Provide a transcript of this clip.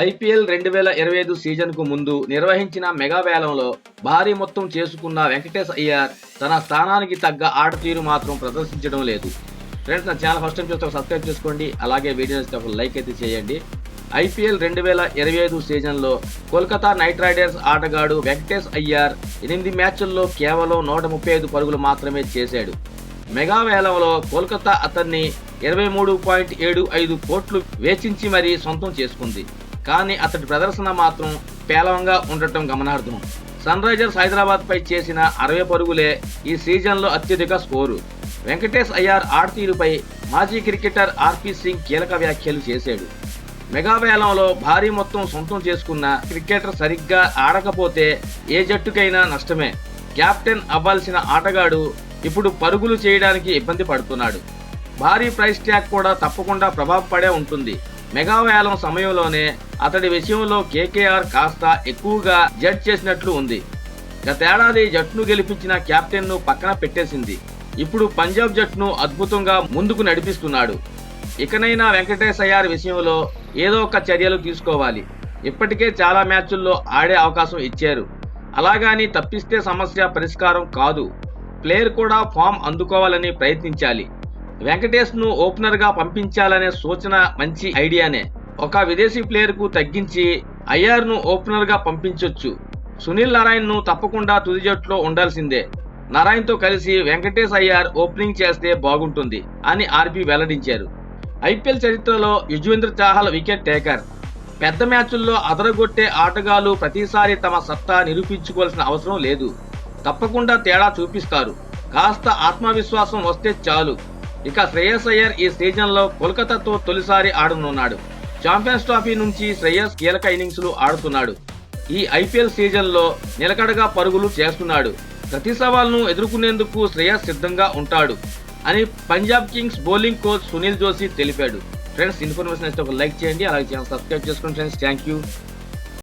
IPL రెండు వేల ఇరవై ఐదు సీజన్కు ముందు నిర్వహించిన మెగా వేలంలో భారీ మొత్తం చేసుకున్న వెంకటేష్ అయ్యర్ తన స్థానానికి తగ్గ ఆట తీరు మాత్రం ప్రదర్శించడం లేదు. ఫ్రెండ్స్ నా ఛానల్ ఫస్ట్ టైం చూస్తే సబ్స్క్రైబ్ చేసుకోండి. అలాగే వీడియో నచ్చితే ఒక లైక్ అయితే చేయండి. ఐపీఎల్ రెండు వేల ఇరవై ఐదు సీజన్లో కోల్కతా నైట్ రైడర్స్ ఆటగాడు వెంకటేష్ అయ్యర్ ఎనిమిది మ్యాచ్ల్లో కేవలం నూట ముప్పై ఐదు పరుగులు మాత్రమే చేశాడు. మెగా వేలంలో కోల్కతా అతన్ని ఇరవై మూడు పాయింట్ ఏడు ఐదు కోట్లు వేచించి మరీ సొంతం చేసుకుంది. కానీ అతడి ప్రదర్శన మాత్రం పేలవంగా ఉండటం గమనార్హం. సన్ రైజర్స్ హైదరాబాద్పై చేసిన అరవై పరుగులే ఈ సీజన్లో అత్యధిక స్కోరు. వెంకటేష్ అయ్యార్ ఆడతీరుపై మాజీ క్రికెటర్ ఆర్పి సింగ్ కీలక వ్యాఖ్యలు చేశాడు. మెగావేలంలో భారీ మొత్తం సొంతం చేసుకున్న క్రికెటర్ సరిగ్గా ఆడకపోతే ఏ జట్టుకైనా నష్టమే. క్యాప్టెన్ అవ్వాల్సిన ఆటగాడు ఇప్పుడు పరుగులు చేయడానికి ఇబ్బంది పడుతున్నాడు. భారీ ప్రైస్ ట్యాగ్ కూడా తప్పకుండా ప్రభావపడే ఉంటుంది. మెగా వేలం సమయంలోనే అతడి విషయంలో కేకేఆర్ కాస్త ఎక్కువగా జడ్జ్ చేసినట్లు ఉంది. గతేడాది జట్టును గెలిపించిన కెప్టెన్ను పక్కన పెట్టేసింది. ఇప్పుడు పంజాబ్ జట్టును అద్భుతంగా ముందుకు నడిపిస్తున్నాడు. ఇకనైనా వెంకటేష్ అయ్యార్ విషయంలో ఏదో ఒక చర్యలు తీసుకోవాలి. ఇప్పటికే చాలా మ్యాచ్ల్లో ఆడే అవకాశం ఇచ్చారు. అలాగాని తప్పిస్తే సమస్య పరిష్కారం కాదు. ప్లేయర్ కూడా ఫామ్ అందుకోవాలని ప్రయత్నించాలి. వెంకటేష్ను ఓపెనర్గా పంపించాలనే సూచన మంచి ఐడియానే. ఒక విదేశీ ప్లేయర్కు తగ్గించి అయ్యార్ను ఓపెనర్గా పంపించొచ్చు. సునీల్ నారాయణ్ను తప్పకుండా తుది జట్టులో ఉండాల్సిందే. నారాయణ్తో కలిసి వెంకటేష్ అయ్యార్ ఓపెనింగ్ చేస్తే బాగుంటుంది అని ఆర్బీ వెల్లడించారు. ఐపీఎల్ చరిత్రలో యుజ్వేంద్ర చాహల్ వికెట్ టేకర్. పెద్ద మ్యాచుల్లో అదరగొట్టే ఆటగాళ్ళు ప్రతిసారి తమ సత్తా నిరూపించుకోవాల్సిన అవసరం లేదు. తప్పకుండా తేడా చూపిస్తారు. కాస్త ఆత్మవిశ్వాసం వస్తే చాలు. ఇక శ్రేయస్ అయ్యర్ ఈ సీజన్లో కోల్కతాతో తొలిసారి ఆడనున్నాడు. ఛాంపియన్స్ ట్రోఫీ నుంచి శ్రేయస్ కీలక ఇన్నింగ్స్లు ఆడుతున్నాడు. ఈ ఐపీఎల్ సీజన్లో నిలకడగా పరుగులు చేస్తున్నాడు. ప్రతి సవాల్ను ఎదుర్కొనేందుకు శ్రేయస్ సిద్ధంగా ఉంటాడు అని Punjab Kings bowling coach Sunil Joshi తెలిపాడు. ఫ్రెండ్స్ ఇన్ఫర్మేషన్ అయితే ఒక లైక్ చేయండి అలాగే ఛానల్ సబ్స్క్రైబ్ చేసుకోండి. Friends thank you.